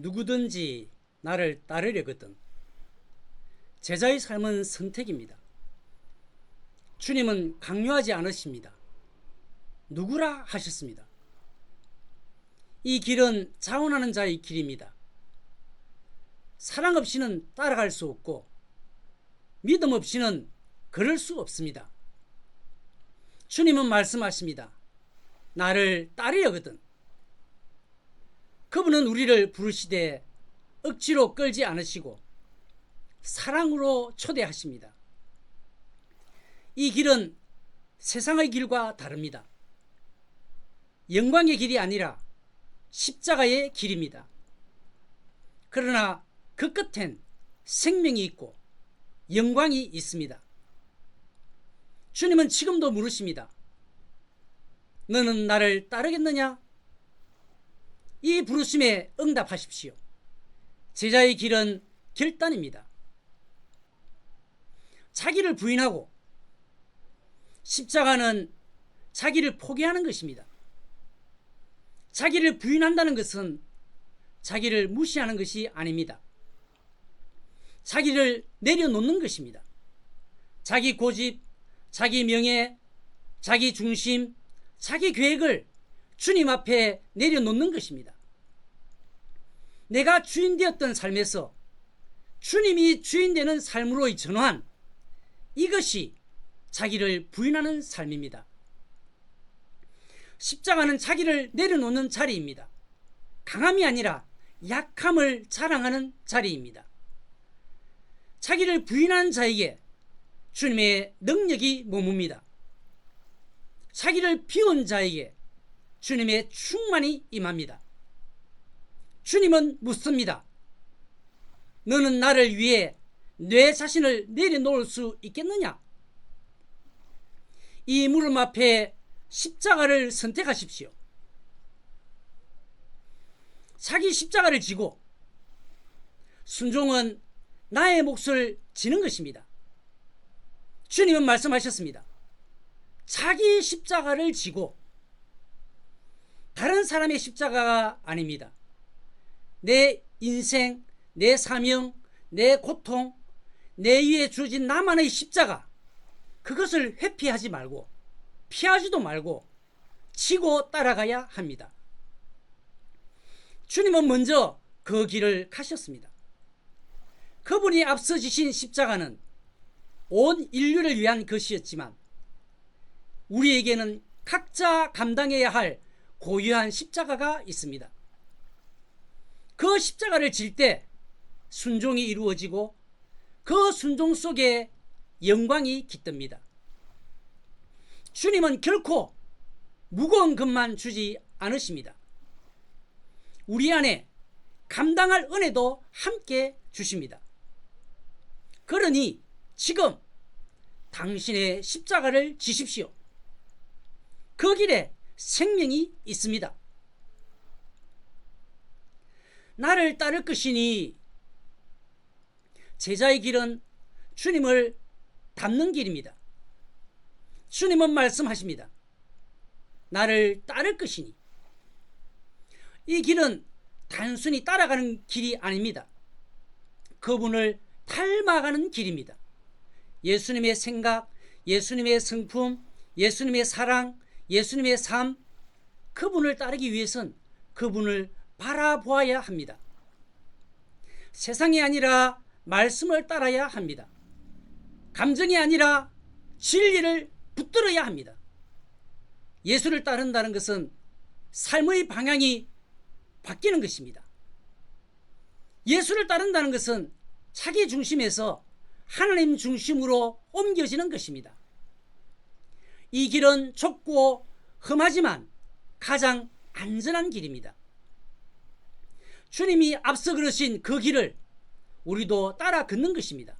누구든지 나를 따르려거든. 제자의 삶은 선택입니다. 주님은 강요하지 않으십니다. 누구라 하셨습니다. 이 길은 자원하는 자의 길입니다. 사랑 없이는 따라갈 수 없고 믿음 없이는 걸을 수 없습니다. 주님은 말씀하십니다. 나를 따르려거든. 그분은 우리를 부르시되 억지로 끌지 않으시고 사랑으로 초대하십니다. 이 길은 세상의 길과 다릅니다. 영광의 길이 아니라 십자가의 길입니다. 그러나 그 끝엔 생명이 있고 영광이 있습니다. 주님은 지금도 물으십니다. 너는 나를 따르겠느냐? 이 부르심에 응답하십시오. 제자의 길은 결단입니다. 자기를 부인하고 십자가는 자기를 포기하는 것입니다. 자기를 부인한다는 것은 자기를 무시하는 것이 아닙니다. 자기를 내려놓는 것입니다. 자기 고집, 자기 명예, 자기 중심, 자기 계획을 주님 앞에 내려놓는 것입니다. 내가 주인 되었던 삶에서 주님이 주인 되는 삶으로의 전환, 이것이 자기를 부인하는 삶입니다. 십자가는 자기를 내려놓는 자리입니다. 강함이 아니라 약함을 자랑하는 자리입니다. 자기를 부인한 자에게 주님의 능력이 머뭅니다. 자기를 비운 자에게 주님의 충만이 임합니다. 주님은 묻습니다. 너는 나를 위해 내 자신을 내려놓을 수 있겠느냐? 이 물음 앞에 십자가를 선택하십시오. 자기 십자가를 지고 순종은 나의 몫을 지는 것입니다. 주님은 말씀하셨습니다. 자기 십자가를 지고 다른 사람의 십자가가 아닙니다. 내 인생, 내 사명, 내 고통, 내 위에 주어진 나만의 십자가 그것을 회피하지 말고 피하지도 말고 지고 따라가야 합니다. 주님은 먼저 그 길을 가셨습니다. 그분이 앞서 지신 십자가는 온 인류를 위한 것이었지만 우리에게는 각자 감당해야 할 고유한 십자가가 있습니다. 그 십자가를 질 때 순종이 이루어지고 그 순종 속에 영광이 깃듭니다. 주님은 결코 무거운 것만 주지 않으십니다. 우리 안에 감당할 은혜도 함께 주십니다. 그러니 지금 당신의 십자가를 지십시오. 그 길에 생명이 있습니다. 나를 따를 것이니 제자의 길은 주님을 닮는 길입니다. 주님은 말씀하십니다. 나를 따를 것이니 이 길은 단순히 따라가는 길이 아닙니다. 그분을 닮아가는 길입니다. 예수님의 생각, 예수님의 성품, 예수님의 사랑, 예수님의 삶, 그분을 따르기 위해선 그분을 바라보아야 합니다. 세상이 아니라 말씀을 따라야 합니다. 감정이 아니라 진리를 붙들어야 합니다. 예수를 따른다는 것은 삶의 방향이 바뀌는 것입니다. 예수를 따른다는 것은 자기 중심에서 하나님 중심으로 옮겨지는 것입니다. 이 길은 좁고 험하지만 가장 안전한 길입니다. 주님이 앞서 걸으신 그 길을 우리도 따라 걷는 것입니다.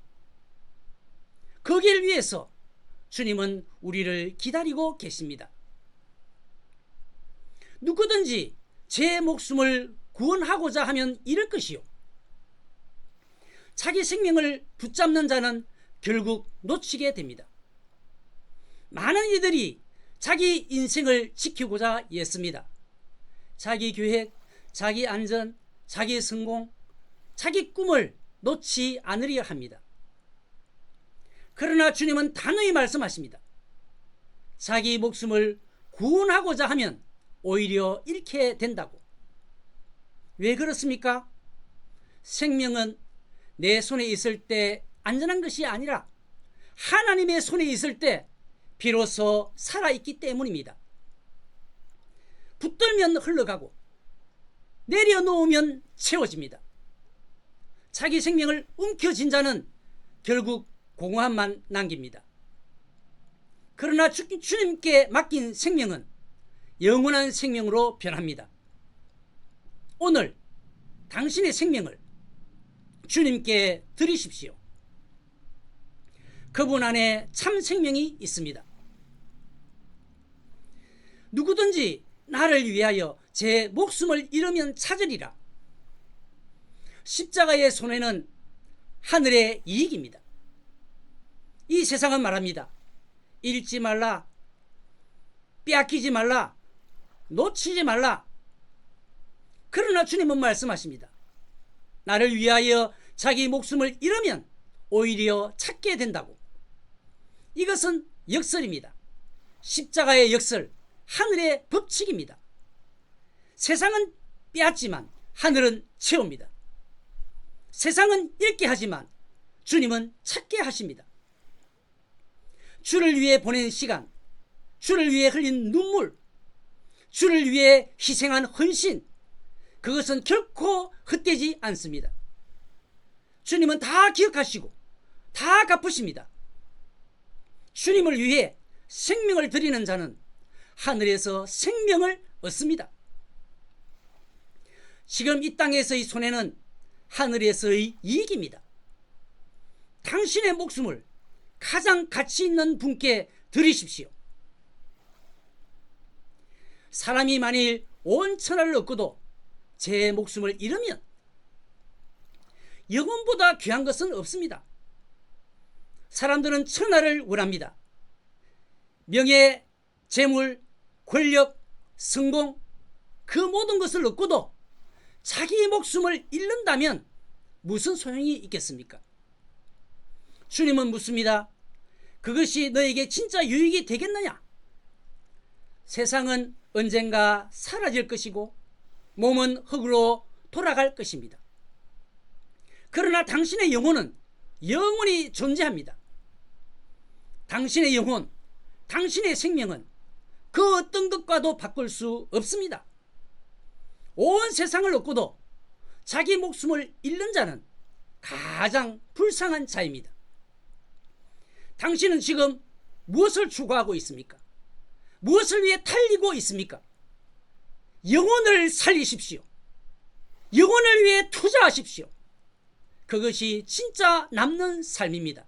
그 길 위에서 주님은 우리를 기다리고 계십니다. 누구든지 제 목숨을 구원하고자 하면 이럴 것이요. 자기 생명을 붙잡는 자는 결국 놓치게 됩니다. 많은 이들이 자기 인생을 지키고자 했습니다. 자기 계획, 자기 안전, 자기의 성공, 자기 꿈을 놓지 않으려 합니다. 그러나 주님은 단호히 말씀하십니다. 자기 목숨을 구원하고자 하면 오히려 잃게 된다고. 왜 그렇습니까? 생명은 내 손에 있을 때 안전한 것이 아니라 하나님의 손에 있을 때 비로소 살아있기 때문입니다. 붙들면 흘러가고 내려놓으면 채워집니다. 자기 생명을 움켜쥔 자는 결국 공허함만 남깁니다. 그러나 주, 주님께 맡긴 생명은 영원한 생명으로 변합니다. 오늘 당신의 생명을 주님께 드리십시오. 그분 안에 참 생명이 있습니다. 누구든지 나를 위하여 제 목숨을 잃으면 찾으리라. 십자가의 손에는 하늘의 이익입니다. 이 세상은 말합니다. 잃지 말라, 빼앗기지 말라, 놓치지 말라. 그러나 주님은 말씀하십니다. 나를 위하여 자기 목숨을 잃으면 오히려 찾게 된다고. 이것은 역설입니다. 십자가의 역설, 하늘의 법칙입니다. 세상은 빼앗지만 하늘은 채웁니다. 세상은 잃게 하지만 주님은 찾게 하십니다. 주를 위해 보낸 시간, 주를 위해 흘린 눈물, 주를 위해 희생한 헌신, 그것은 결코 헛되지 않습니다. 주님은 다 기억하시고 다 갚으십니다. 주님을 위해 생명을 드리는 자는 하늘에서 생명을 얻습니다. 지금 이 땅에서의 손해는 하늘에서의 이익입니다. 당신의 목숨을 가장 가치 있는 분께 드리십시오. 사람이 만일 온 천하를 얻고도 제 목숨을 잃으면 영혼보다 귀한 것은 없습니다. 사람들은 천하를 원합니다. 명예, 재물, 권력, 성공, 그 모든 것을 얻고도 자기의 목숨을 잃는다면 무슨 소용이 있겠습니까? 주님은 묻습니다. 그것이 너에게 진짜 유익이 되겠느냐? 세상은 언젠가 사라질 것이고 몸은 흙으로 돌아갈 것입니다. 그러나 당신의 영혼은 영원히 존재합니다. 당신의 영혼, 당신의 생명은 그 어떤 것과도 바꿀 수 없습니다. 온 세상을 얻고도 자기 목숨을 잃는 자는 가장 불쌍한 자입니다. 당신은 지금 무엇을 추구하고 있습니까? 무엇을 위해 달리고 있습니까? 영혼을 살리십시오. 영혼을 위해 투자하십시오. 그것이 진짜 남는 삶입니다.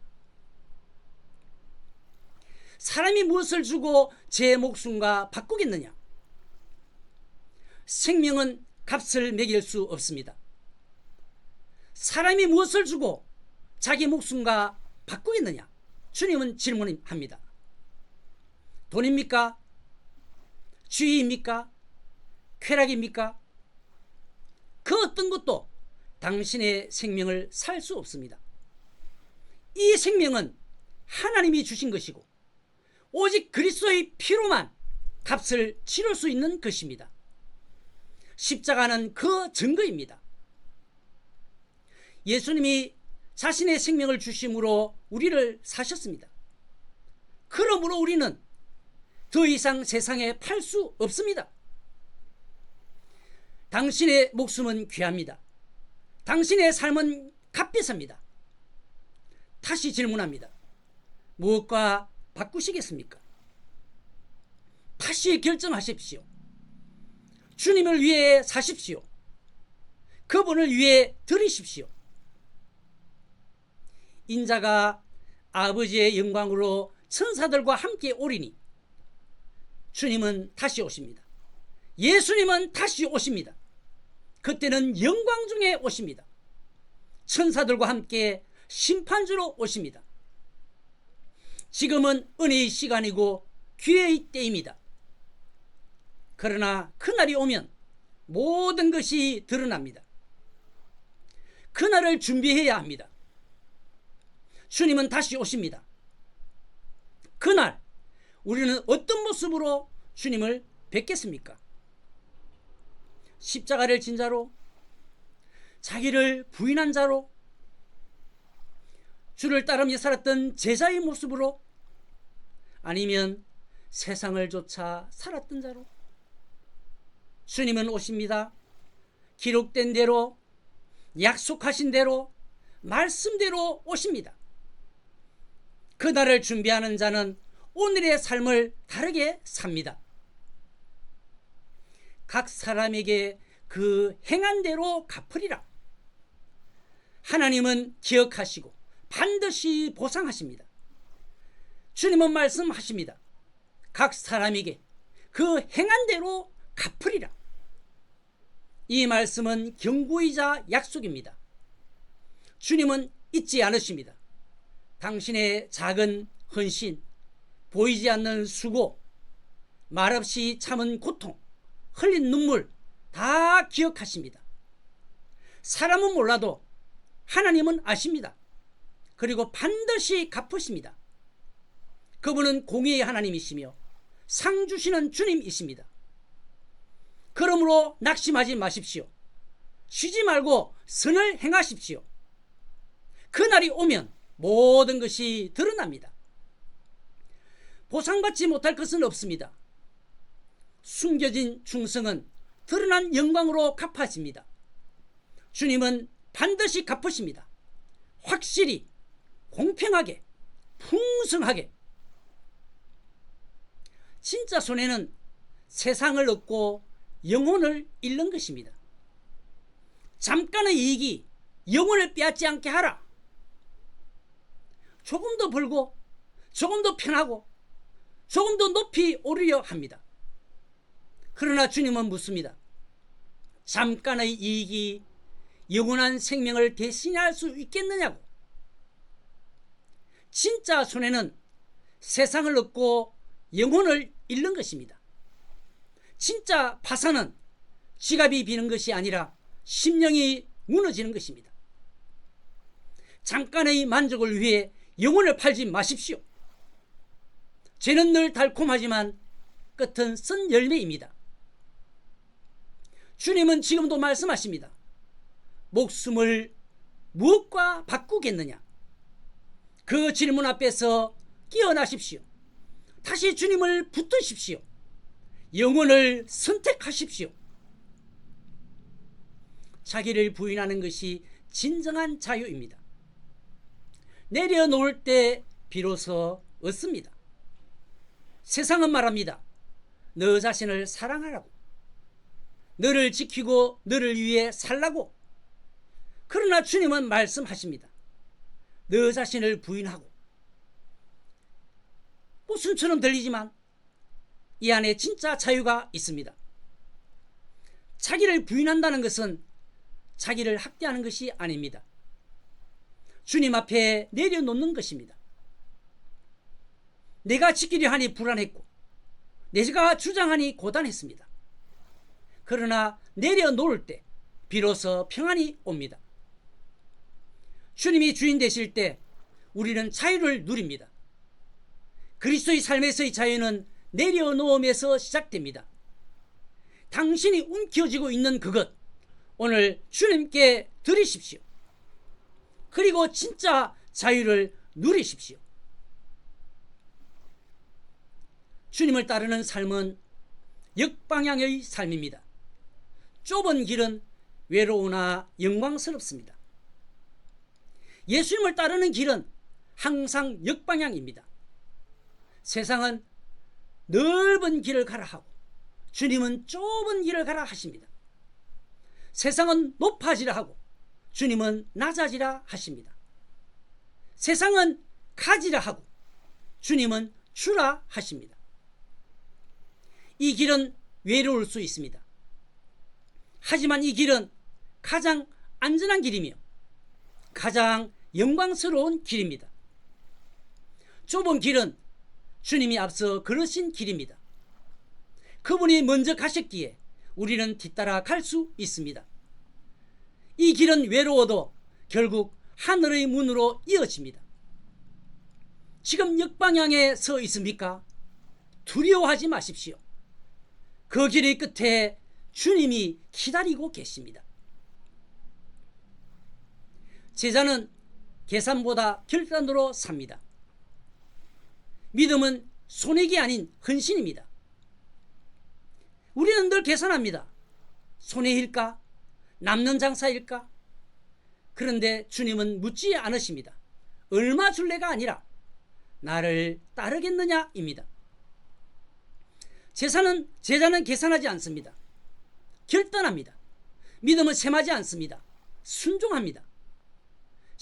사람이 무엇을 주고 제 목숨과 바꾸겠느냐? 생명은 값을 매길 수 없습니다. 사람이 무엇을 주고 자기 목숨과 바꾸겠느냐? 주님은 질문합니다. 돈입니까? 주의입니까? 쾌락입니까? 그 어떤 것도 당신의 생명을 살 수 없습니다. 이 생명은 하나님이 주신 것이고 오직 그리스도의 피로만 값을 치를 수 있는 것입니다. 십자가는 그 증거입니다. 예수님이 자신의 생명을 주심으로 우리를 사셨습니다. 그러므로 우리는 더 이상 세상에 팔 수 없습니다. 당신의 목숨은 귀합니다. 당신의 삶은 값비쌉니다. 다시 질문합니다. 무엇과 바꾸시겠습니까? 다시 결정하십시오. 주님을 위해 사십시오. 그분을 위해 드리십시오. 인자가 아버지의 영광으로 천사들과 함께 오리니 주님은 다시 오십니다. 예수님은 다시 오십니다. 그때는 영광 중에 오십니다. 천사들과 함께 심판주로 오십니다. 지금은 은혜의 시간이고 기회의 때입니다. 그러나 그날이 오면 모든 것이 드러납니다. 그날을 준비해야 합니다. 주님은 다시 오십니다. 그날 우리는 어떤 모습으로 주님을 뵙겠습니까? 십자가를 진 자로 자기를 부인한 자로 주를 따르며 살았던 제자의 모습으로 아니면 세상을 쫓아 살았던 자로 주님은 오십니다. 기록된 대로 약속하신 대로 말씀대로 오십니다. 그날을 준비하는 자는 오늘의 삶을 다르게 삽니다. 각 사람에게 그 행한 대로 갚으리라. 하나님은 기억하시고 반드시 보상하십니다. 주님은 말씀하십니다. 각 사람에게 그 행한 대로 갚으리라. 이 말씀은 경고이자 약속입니다. 주님은 잊지 않으십니다. 당신의 작은 헌신, 보이지 않는 수고, 말없이 참은 고통, 흘린 눈물 다 기억하십니다. 사람은 몰라도 하나님은 아십니다. 그리고 반드시 갚으십니다. 그분은 공의의 하나님이시며 상 주시는 주님이십니다. 그러므로 낙심하지 마십시오. 쉬지 말고 선을 행하십시오. 그날이 오면 모든 것이 드러납니다. 보상받지 못할 것은 없습니다. 숨겨진 충성은 드러난 영광으로 갚아집니다. 주님은 반드시 갚으십니다. 확실히, 공평하게, 풍성하게. 진짜 손해는 세상을 얻고 영혼을 잃는 것입니다. 잠깐의 이익이 영혼을 빼앗지 않게 하라. 조금 더 벌고, 조금 더 편하고, 조금 더 높이 오르려 합니다. 그러나 주님은 묻습니다. 잠깐의 이익이 영원한 생명을 대신할 수 있겠느냐고. 진짜 손해는 세상을 얻고 영혼을 잃는 것입니다. 진짜 파산은 지갑이 비는 것이 아니라 심령이 무너지는 것입니다. 잠깐의 만족을 위해 영혼을 팔지 마십시오. 죄는 늘 달콤하지만 끝은 쓴 열매입니다. 주님은 지금도 말씀하십니다. 목숨을 무엇과 바꾸겠느냐? 그 질문 앞에서 깨어나십시오. 다시 주님을 붙드십시오. 영혼을 선택하십시오. 자기를 부인하는 것이 진정한 자유입니다. 내려놓을 때 비로소 얻습니다. 세상은 말합니다. 너 자신을 사랑하라고. 너를 지키고 너를 위해 살라고. 그러나 주님은 말씀하십니다. 너 자신을 부인하고. 웃음처럼 들리지만 이 안에 진짜 자유가 있습니다. 자기를 부인한다는 것은 자기를 학대하는 것이 아닙니다. 주님 앞에 내려놓는 것입니다. 내가 지키려 하니 불안했고, 내가 주장하니 고단했습니다. 그러나 내려놓을 때 비로소 평안이 옵니다. 주님이 주인 되실 때 우리는 자유를 누립니다. 그리스도의 삶에서의 자유는 내려놓음에서 시작됩니다. 당신이 움켜쥐고 있는 그것 오늘 주님께 드리십시오. 그리고 진짜 자유를 누리십시오. 주님을 따르는 삶은 역방향의 삶입니다. 좁은 길은 외로우나 영광스럽습니다. 예수님을 따르는 길은 항상 역방향입니다. 세상은 넓은 길을 가라 하고 주님은 좁은 길을 가라 하십니다. 세상은 높아지라 하고 주님은 낮아지라 하십니다. 세상은 가지라 하고 주님은 주라 하십니다. 이 길은 외로울 수 있습니다. 하지만 이 길은 가장 안전한 길이며 가장 영광스러운 길입니다. 좁은 길은 주님이 앞서 걸으신 길입니다. 그분이 먼저 가셨기에 우리는 뒤따라 갈 수 있습니다. 이 길은 외로워도 결국 하늘의 문으로 이어집니다. 지금 역방향에 서 있습니까? 두려워하지 마십시오. 그 길의 끝에 주님이 기다리고 계십니다. 제자는 계산보다 결단으로 삽니다. 믿음은 손해기 아닌 헌신입니다. 우리는 늘 계산합니다. 손해일까? 남는 장사일까? 그런데 주님은 묻지 않으십니다. 얼마 줄래가 아니라 나를 따르겠느냐입니다. 제사는 제자는 계산하지 않습니다. 결단합니다. 믿음은 sem하지 않습니다. 순종합니다.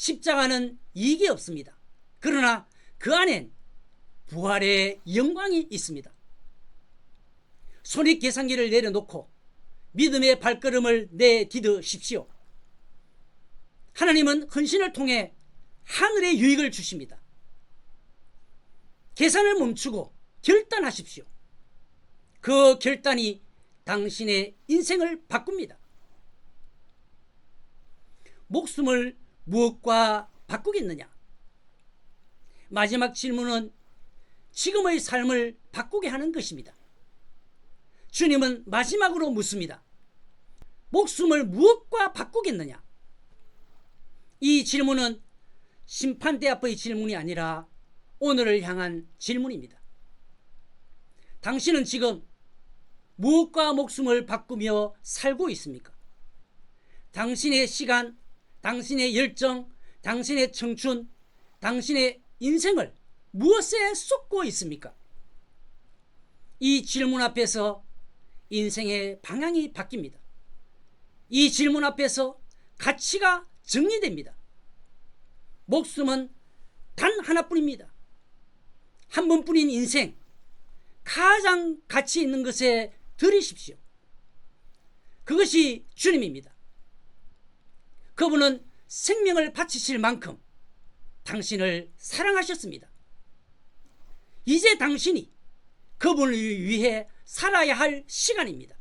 십자가는 이익이 없습니다. 그러나 그 안엔 부활의 영광이 있습니다. 손익 계산기를 내려놓고 믿음의 발걸음을 내디드십시오. 하나님은 헌신을 통해 하늘의 유익을 주십니다. 계산을 멈추고 결단하십시오. 그 결단이 당신의 인생을 바꿉니다. 목숨을 무엇과 바꾸겠느냐? 마지막 질문은 지금의 삶을 바꾸게 하는 것입니다. 주님은 마지막으로 묻습니다. 목숨을 무엇과 바꾸겠느냐? 이 질문은 심판대 앞의 질문이 아니라 오늘을 향한 질문입니다. 당신은 지금 무엇과 목숨을 바꾸며 살고 있습니까? 당신의 시간, 당신의 열정, 당신의 청춘, 당신의 인생을 무엇에 쏟고 있습니까? 이 질문 앞에서 인생의 방향이 바뀝니다. 이 질문 앞에서 가치가 정리됩니다. 목숨은 단 하나뿐입니다. 한 번뿐인 인생, 가장 가치 있는 것에 들이십시오. 그것이 주님입니다. 그분은 생명을 바치실 만큼 당신을 사랑하셨습니다. 이제 당신이 그분을 위해 살아야 할 시간입니다.